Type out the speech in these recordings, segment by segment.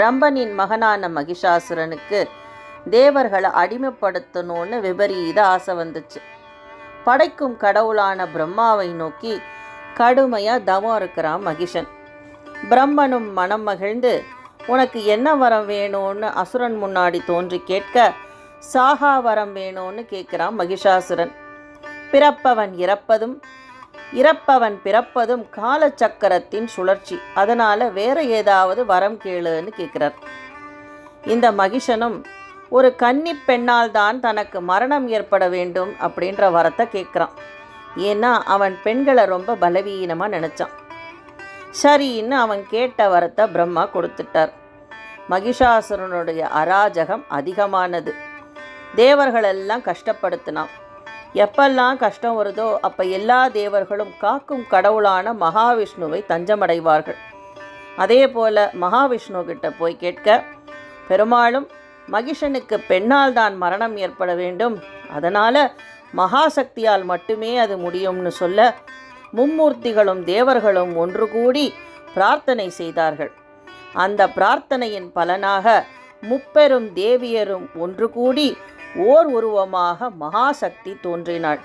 ரம்பனின் மகனான மகிஷாசுரனுக்கு தேவர்களை அடிமைப்படுத்தணும்னு விபரீத ஆசை வந்துச்சு. படைக்கும் கடவுளான பிரம்மாவை நோக்கி கடுமையாக தவம் இருக்கிறான் மகிஷன். பிரம்மனும் மனம் மகிழ்ந்து உனக்கு என்ன வரம் வேணும்னு அசுரன் முன்னாடி தோன்றி கேட்க சாகா வரம் வேணும்னு கேட்குறான் மகிஷாசுரன். பிறப்பவன் இறப்பதும் இறப்பவன் பிறப்பதும் காலச்சக்கரத்தின் சுழற்சி. அதனால் வேற ஏதாவது வரம் கேளுன்னு கேட்குறார். இந்த மகிஷனும் ஒரு கன்னி பெண்ணால் தான் தனக்கு மரணம் ஏற்பட வேண்டும் அப்படின்ற வரத்தை கேட்குறான். ஏன்னா அவன் பெண்களை ரொம்ப பலவீனமாக நினச்சான். சரின்னு அவன் கேட்ட வரத்தை பிரம்மா கொடுத்துட்டார். மகிஷாசுரனுடைய அராஜகம் அதிகமானது. தேவர்களெல்லாம் கஷ்டப்படுத்தினான். எப்பெல்லாம் கஷ்டம் வருதோ அப்போ எல்லா தேவர்களும் காக்கும் கடவுளான மகாவிஷ்ணுவை தஞ்சமடைவார்கள். அதே போல மகாவிஷ்ணு கிட்ட போய் கேட்க பெருமாளும் மகிஷனுக்கு பெண்ணால் தான் மரணம் ஏற்பட வேண்டும். அதனால் மகாசக்தியால் மட்டுமே அது முடியும்னு சொல்ல மும்மூர்த்திகளும் தேவர்களும் ஒன்று கூடி பிரார்த்தனை செய்தார்கள். அந்த பிரார்த்தனையின் பலனாக முப்பெரும் தேவியரும் ஒன்று கூடி ஓர் உருவமாக மகாசக்தி தோன்றினாள்.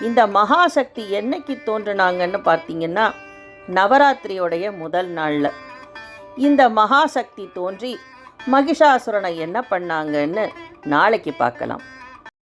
இந்த மகாசக்தி என்னைக்கு தோன்றினாங்கன்னு பார்த்தீங்கன்னா நவராத்திரியோடைய முதல் நாளில். இந்த மகாசக்தி தோன்றி மகிஷாசுரனை என்ன பண்ணாங்கன்னு நாளைக்கு பார்க்கலாம்.